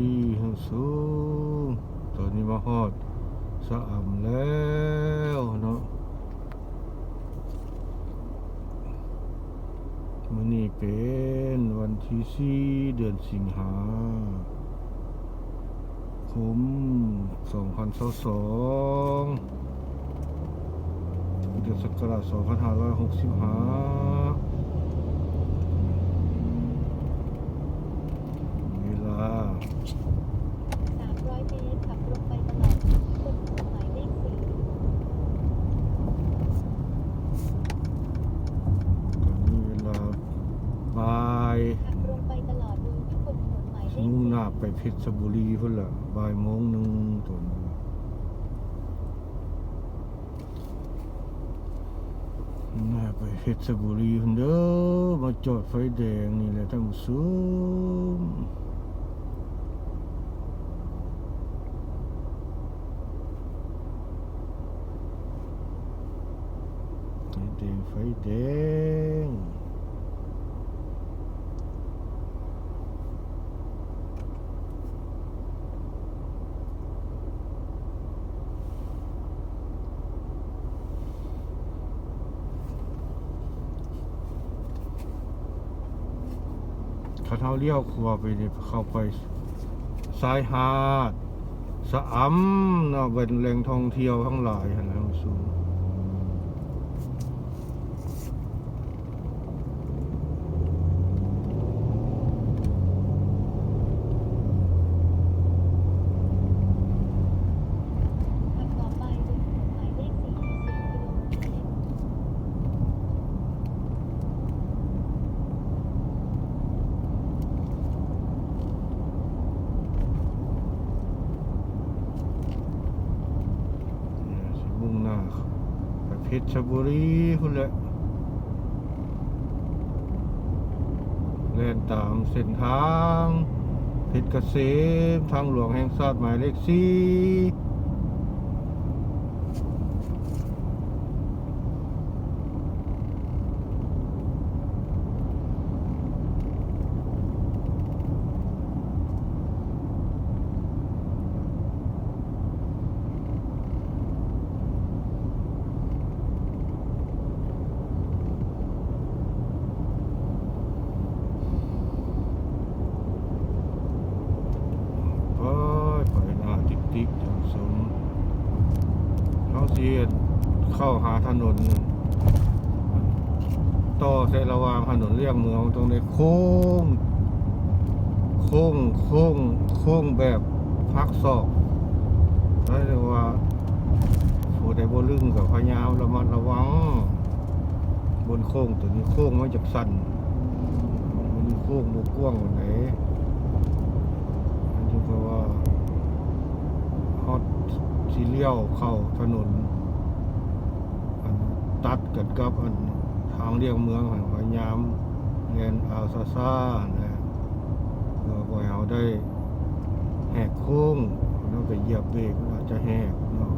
ดีหังสูงตอนนี้มาฮอดสะอ่ำแล้วเนาะมันนี้เป็นวันที่สี่เดือนสิงหาคมสองพันสสองเดือนสักราชสองพันห้าร้อยหกสิบห้าวลา 300 เมตรขับตรงไปตลอดบนถนนหมายเลขสี่ตอนนี้เวลาบ่ายขับตรงไปตลอดโดยวิ่งบนถนนหมายเลขมุ่งสี่หน้าไปเพชรบุรีพุ่นละบ่ายโมงหนึ่งตอนนี้มุ่งหน้าไปเพชรบุรีพุ่นเด้อมาจอดไฟแดงนี่แหละท่านผู้ชม แดงไฟแดงเขาเท้าเลี้ยวครัวไปนี่เข้าไปสายหาดสะอำเนาะเป็นแหล่งท่องเที่ยวทั้งหลายหันแหละสูง ขับต่อไปบนถนนหมายเลขสี่สี่กิโลเมตร เนี่ยสิมุ่งหน้าไปเพ ชรบุรีพุ่นแหละเล่นตามเส้นทางเพชรเกษมทางหลวงแห่งชาติหมายเลขสี่ไปไปหน้าติ๊กติ๊กจังสม เขาเสียเข้าหาถนนต่อเส้นระหว่างถนนเลี่ยงเมืองตรงนี้โค้ง โค้ง โค้ง โค้งแบบพักศอกแล้วเรียกว่าผู้ใดบ่ลึงกับพยายามระมัดระวัง บนโค้งตัวนี้โค้งมันจะสั่นมันโค้งบกกว้างกว่าไหนอันนี้เพราะว่าฮอต ซีเลี้ยวเข้าถนนอันตัดกันกับอันทางเลี่ยงเมืองหันพยายามเรียนอาซาซานะเพื่อบ่ให้เราได้แหกโค้งแล้วไปเหยียบเบรกอาจจะแหกเนาะ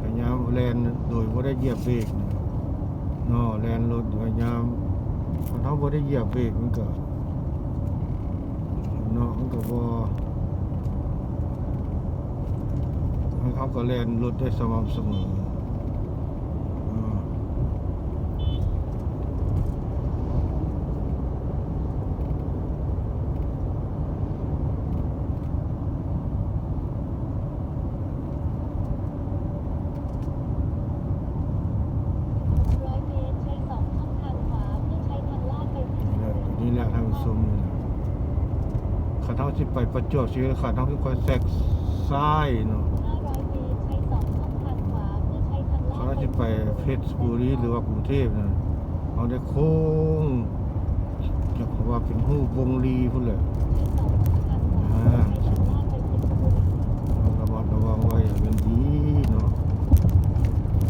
พยายามแลนโดยบ่ได้เหยียบเบรกเนาะแลนรถพยายามถ้าเขาบ่ได้เหยียบเบรกมันก็เนาะมันก็บ่ ให้เขาก็แลนรถได้สม่ำเสมออ่า600เมตรใช้สองช่องทางขวาเพื่อใช้ทางลาดไปเพชรนี่แหละบุรีนี่แหละทางสมนี่แหละขาเท้าสิไปประจวบชีวิตขาเท้าที่คอยแซกซ้ายเนาะาจะไปเพชรบุรีหรือว่ากรุงเทพนะเอาได้โค้งจะเพราะว่าเป็นหูวงรีพุ่นเลย ใช้สองช่องทางขวาเพื่อใช้ทางลาดไปเพชรบุรี ระมัดระวังไว้อย่างเป็นดีเนาะ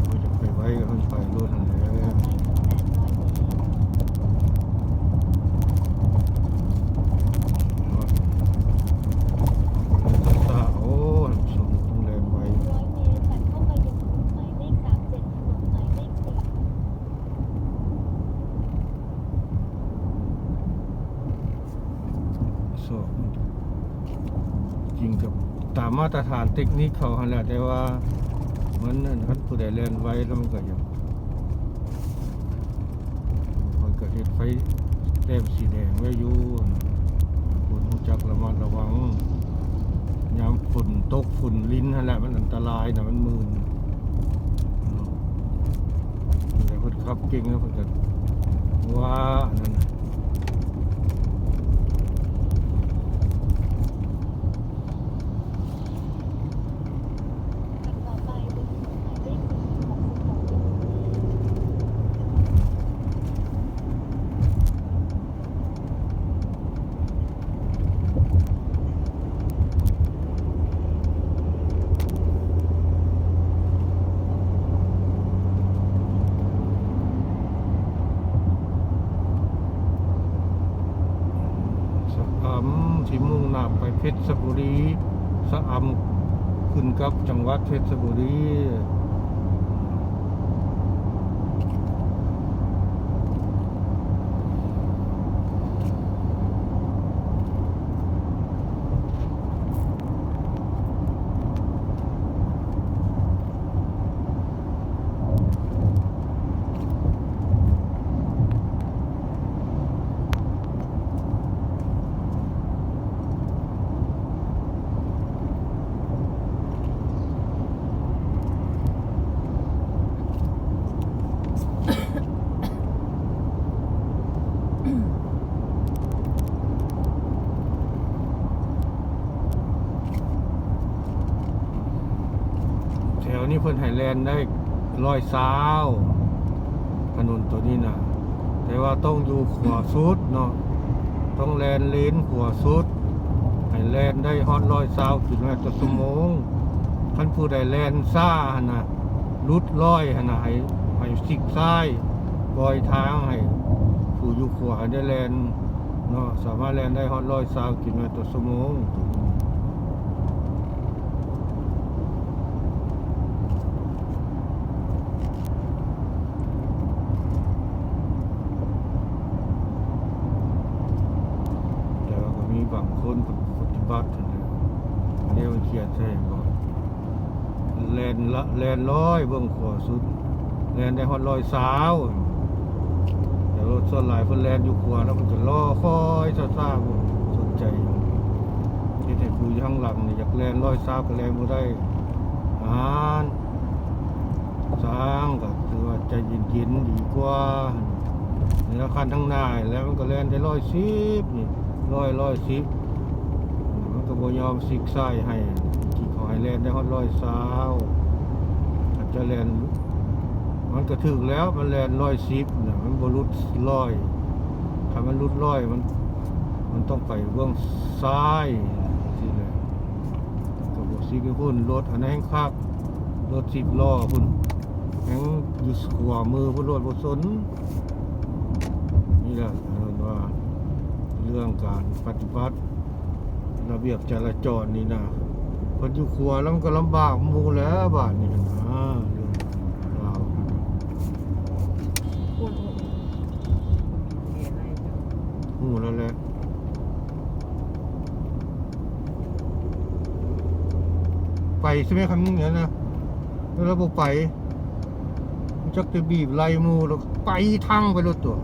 เขาจะไปไว้ก็ต้องไปรถนั่นแหละ ต่อไป800 เมตร ตาโอ้ยสมต้องแรงไว้ 100 เมตรตัดเข้าไปยังถนนหมายเลข37ถนนหมายเลขสี่ สอบ จริงกับตา มาตรฐานเทคนิคเขาหันแหละแต่ว่ามันนั่นคันผู้ใดเล่นไว้แล้วมันก็ยังมันก็เฮ็ดไฟแต้มสีแดงไว้อยู่คนรู้จักระมัดระวังยามฝุ่นตกฝุ่นลิ้นนั่นแหละมันอันตรายนะมันมืนเนแต่คนขับเก่งแล้วเพิ่นก็ว่าอันนั่นน่ะ ขับต่อไปบนถนนหมายเลข462 สะอำ ที่มุ่งหน้าไปเพชรบุรีสะอำขึ้นกับจังหวัดเพชรบุรี แถว นได้ร้อยสาวถนนตัวนี้นะแต่ว่าต้องอยู่ขวาสุดเนาะต้องแลนเลนขวาสุดไฮแลนได้ฮอตร้อยสาวกิโลเมตรต่อชั่วโมงท่านผู้ใดแลนซ่าหนะรุดร้อยหนะให้ให้ซิกซ้ายปล่อยทางให้ผู้อยู่ขวาได้แลนเนาะสามารถแลนได้ฮอตร้อยสาวกิโลเมตรต่อชั่วโมง แต่ว่าก็มีบาง คนปฏิบัตินะอันนี้มันเขียนใช่ก่อนแลนละแลนร้อยเบื้องขวาสุดแลนได้ฮอดร้อยสาวแต่รถส่วนหลายเพิ่นแลนอยู่ขวาแล้วมันจะล่อคอยซาๆบ่สนใจที่แต่ผู้อยู่ข้างหลังนี่อยากแลนร้อยสาวก็แลนบ่ได้อาหารสร้างก็คือว่าใจเย็นๆดีกว่าแล้วคันทั้งหน้าแล้วมันก็แลนได้ร้อยสิบนี่ร้อยร้อยสิบ ก็บ่ยอมซิกไส้ให้ที่ขอให้แล่นได้ฮอดร้อยสาวอาจจะแล่นมันก็ถึกแล้วมันแล่นร้อยสิบนะมันบรุดร้อยถ้ามันรุดร้อยมัน มันต้องไปเบื้องซ้ายสิเลยก็บ่สิไปพุ่นรถอันนั้นแห่งคักรถสิบล้อพุ่นแห่งอยู่ขวามือพุ่นรถบ่สนนี่แหละเรียกว่าเรื่องการปฏิบัติ ระเบียบจราจรนี่นะพนอยู่ครัวแล้วมันก็ลำบากมูแล้วบาทนี่นะเรื่องราหูแล้วแหละไปใช่ไหมคำนี้เนี่ยนะแล้วเราไปจักจะบีบไล่มูแล้วไปทางไปรถตัว